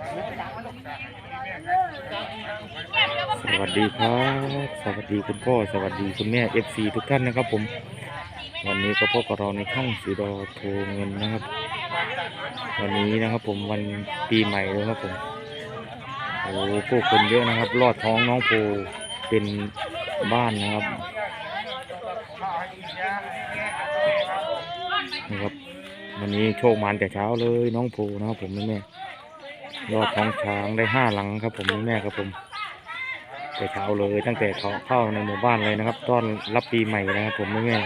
สวัสดีครับ สวัสดีคุณพ่อ สวัสดีคุณแม่ FC ทุกท่านนะครับผม วันนี้ก็พบกับเราในช่องสีดอโทรเงินนะครับ วันนี้นะครับผมวันปีใหม่เลยครับผม โอ้ผู้คนเยอะนะครับรอดท้องน้องโพเป็นบ้านนะครับนี่ครับ วันนี้โชคมานแต่เช้าเลยน้องโพนะครับผมแม่ ยอดท้องช้างได้ห้าหลังครับ ผมแม่ครับผมแต่เช้าเลยตั้งแต่เขาเข้าในหมู่บ้านเลยนะครับ ต้อนรับปีใหม่นะครับ ผมแม่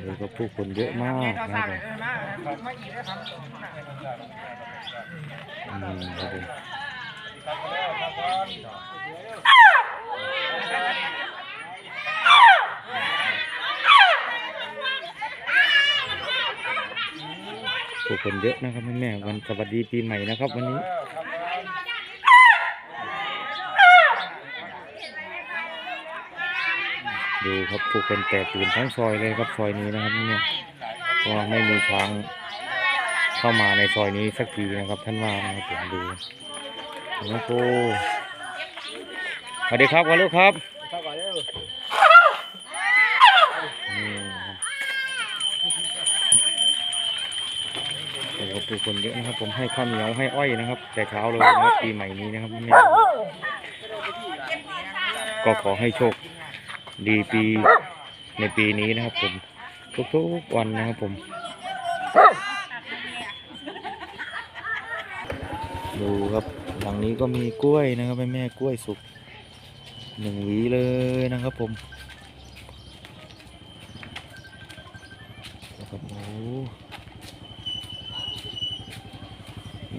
เลยก็ผู้คนเยอะมากนะครับอืมครับผม คนเยอะนะครับแม่วันสวัสดีปีใหม่นะครับ วันนี้ดูครับผู้คนแตกตื่นทั้งซอยเลยครับซอยนี้นะครับเนี่ยเพราะว่าไม่มีช้างเข้ามาในซอยนี้สักทีนะครับ ท่านว่านะครับผมดูน้องโกสวัสดีครับวันลูกครับ ผู้คนเยอะนะครับ ผมให้ข้าวเหนียวให้อ้อยนะครับ แต่เช้าเลยนะครับปีใหม่นี้นะครับเนี่ยก็ขอให้โชคดีปีในปีนี้นะครับ ผมทุกๆวันนะครับผม ดูครับหลังนี้ก็มีกล้วยนะครับแม่แม่ๆกล้วยสุกหนึ่งหวีเลยนะครับผมนะครับโอ้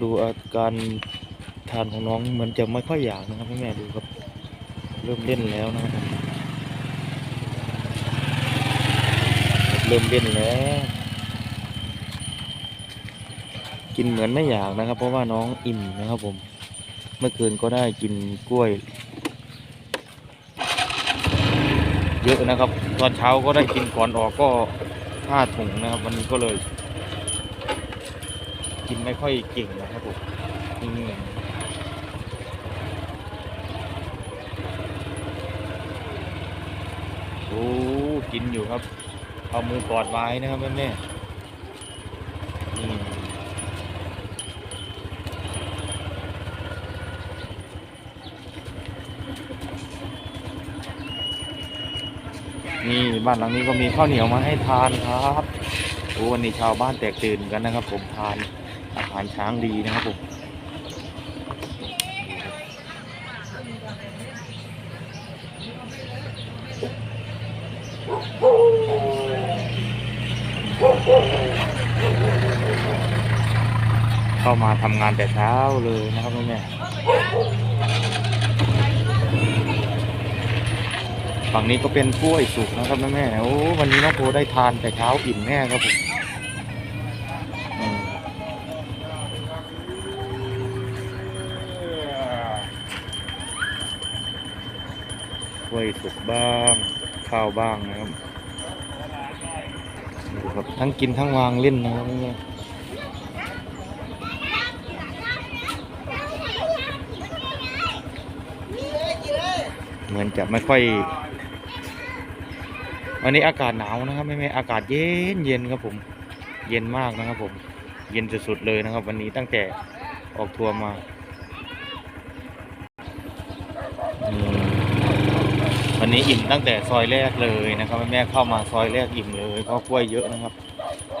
ดูอาการทานของน้องเหมือนจะไม่ค่อยอยากนะครับแม่แม่ดูครับ เริ่มเล่นแล้วนะครับเริ่มเล่นแล้ว กินเหมือนไม่อยากนะครับ เพราะว่าน้องอิ่มนะครับผมเมื่อคืนก็ได้กินกล้วย เยอะนะครับ ตอนเช้าก็ได้กินก่อนออกก็ห้าถุงนะครับ วันนี้ก็เลย กินไม่ค่อยเก่งนะครับผมนี่โอ้กินอยู่ครับ เอามือกอดไว้นะครับแม่แม่นี่นี่บ้านหลังนี้ก็มีข้าวเหนียวมาให้ทานครับโอ้วันนี้ชาวบ้านแตกตื่นกันนะครับ ผมทาน อาหารช้างดีนะครับผมเข้ามาทำงานแต่เช้าเลยนะครับแม่แม่ฝั่งนี้ก็เป็นกล้วยสุกนะครับแม่แม่โอ้วันนี้น้องโพได้ทานแต่เช้าอิ่มแน่ครับผม ล้วยสุกบ้าง ข้าวบ้างนะครับดูครับทั้งกินทั้งวางเล่นนะครับแม่แม่เหมือนจะไม่ค่อย วันนี้อากาศหนาวนะครับ ไม่ไม่อากาศเย็นเย็นครับผม เย็นมากนะครับผม เย็นสุดๆเลยนะครับ วันนี้ตั้งแต่ออกทัวร์มาอืม วันนี้อิ่มตั้งแต่ซอยแรกเลยนะครับแม่เข้ามาซอยแรกอิ่มเลยเพราะกล้วยเยอะนะครับ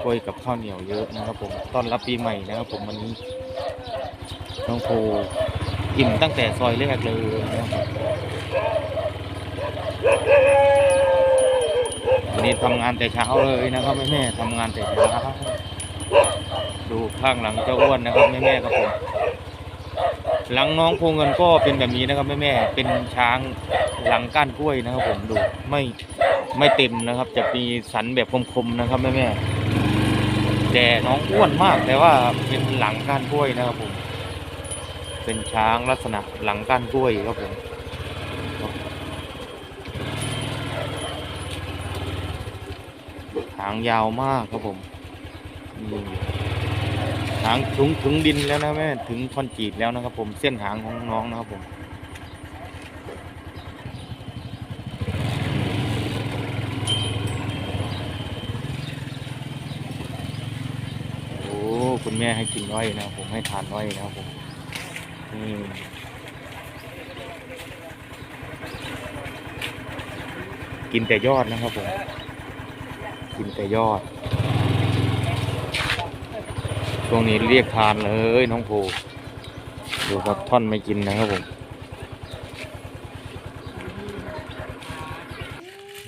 กล้วยกับข้าวเหนียวเยอะนะครับผมต้อนรับปีใหม่นะครับผมวันนี้น้องโพอิ่มตั้งแต่ซอยแรกเลยนะครับวันนี้ทำงานแต่เช้าเลยนะครับแม่แม่ๆทำงานแต่เช้าดูข้างหลังเจ้าอ้วนนะครับแม่แม่ๆครับผม หลังน้องโพเงินก็เป็นแบบนี้นะครับแม่แม่เป็นช้างหลังก้านกล้วยนะครับ ผมดูไม่ไม่เต็มนะครับ จะมีสันแบบคมๆนะครับแม่แม่แต่น้องอ้วนมากแต่ว่าเป็นหลังก้านกล้วยนะครับผมเป็นช้างลักษณะหลังก้านกล้วยครับผมหางยาวมากครับผมนี่ หางถึงถึงดินแล้วนะแม่ถึงคอนกรีตแล้วนะครับ ผมเส้นหางของน้องนะครับผมโอ้คุณแม่ให้กินน้อยนะผมให้ทานน้อยนะครับผมนี่กินแต่ยอดนะครับผม กินแต่ยอด ช่วงนี้เรียกทานเลยน้องโพดูครับท่อนไม่กินนะครับผม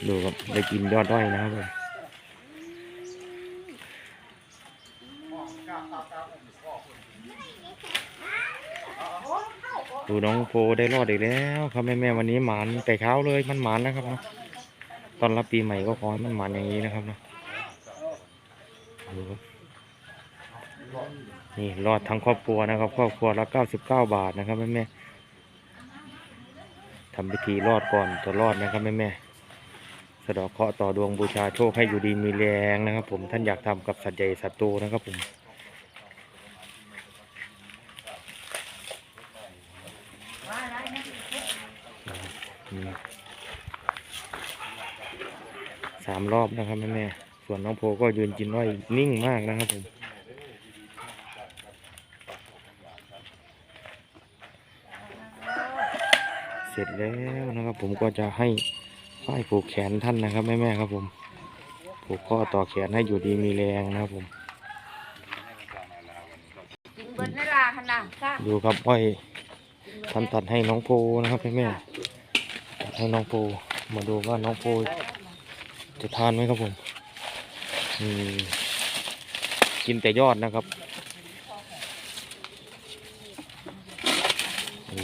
ดูครับได้กินยอดด้อยนะครับผมดูน้องโพได้รอดอีกแล้วครับแม่แม่วันนี้หมานแต่เช้าเลยมันหมานนะครับเนาะตอนรับปีใหม่ก็ขอให้มันหมานอย่างนี้นะครับเนาะดูครับ นี่รอดทั้งครอบครัวนะครับ ครอบครัวละเก้าสิบเก้าบาทนะครับแม่แม่ทำพิธีรอดก่อนจะรอดนะครับแม่แม่สะดอกเคราะห์ต่อดวงบูชาโชคให้อยู่ดีมีแรงนะครับ ผมท่านอยากทำกับสัตว์ใหญ่สัตว์โตนะครับผมสามรอบนะครับแม่แม่ส่วนน้องโพก็ยืนกินน้อยนิ่งมากนะครับผม เสร็จแล้วนะครับ ผมก็จะให้ฝ้ายผูกแขนท่านนะครับแม่แม่ๆครับผม ผูกข้อต่อแขนให้อยู่ดีมีแรงนะครับผม กินเบิดในลาขนาดซ่าดูครับอ้อยท่านตัดให้น้องโพนะครับแม่แม่ๆตัดให้น้องโพมาดูว่าน้องโพจะทานไหมครับผมอืมกินแต่ยอดนะครับ โอ้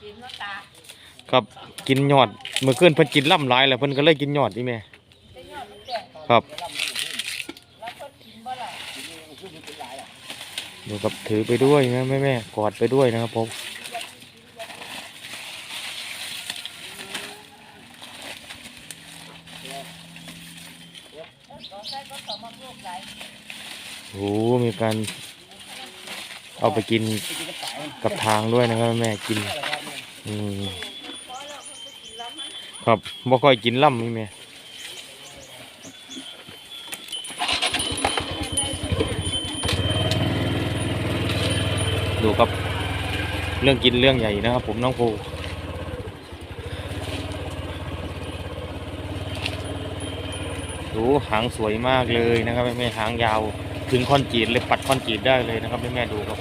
กินแล้วตา ครับกินยอดเมื่อคืนเพิ่นกินล่ำหลายแล้วเพิ่นก็เลยกินยอดอีแม่ครับดูครับถือไปด้วยนะแม่แม่ๆกอดไปด้วยนะครับผมโอ้มีการเอาไปกินกับทางด้วยนะครับแม่กิน อืม ครับบ่ค่อยกินล่ำนี่แม่ดูครับเรื่องกินเรื่องใหญ่นะครับ ผมน้องภูดูหางสวยมากเลยนะครับแม่แม่หางยาว ถึงคอนกรีตเลยปัดคอนกรีตได้เลยนะครับแม่แม่ดูครับ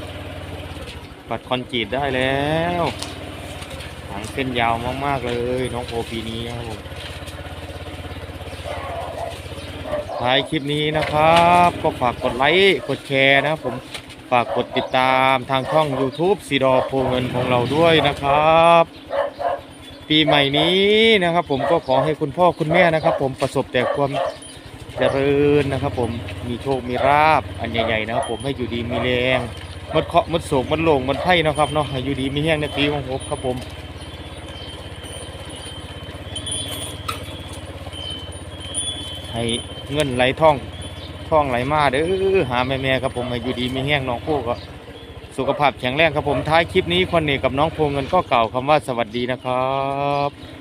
ปัดคอนกรีตได้แล้ว หางเส้นยาวมาก ๆ เลย น้องโพปีนี้นะครับผมท้ายคลิปนี้นะครับ ก็ฝากกดไลค์กดแชร์นะครับผมฝากกดติดตามทางช่อง YouTube สีดอโพเงินของเราด้วยนะครับ ปีใหม่นี้นะครับ ผมก็ขอให้คุณพ่อคุณแม่นะครับ ผมประสบแต่ความเจริญนะครับ ผมมีโชคมีราบอันใหญ่ๆนะครับ ผมให้อยู่ดีมีแรงหมดเคาะห์หมดโศกหมดโลงหมดไพ่นะครับเนาะให้อยู่ดีมีแห้งในปีของผมครับผม ให้เงินไหลท่องท่องไหลมาเด้อหาแม่แม่ๆครับผมให้อยู่ดีมีแห้งน้องโพก็สุขภาพแข็งแรงครับผมท้ายคลิปนี้คนนี้กับน้องโพเงินก็เก่าวคำว่าสวัสดีนะครับ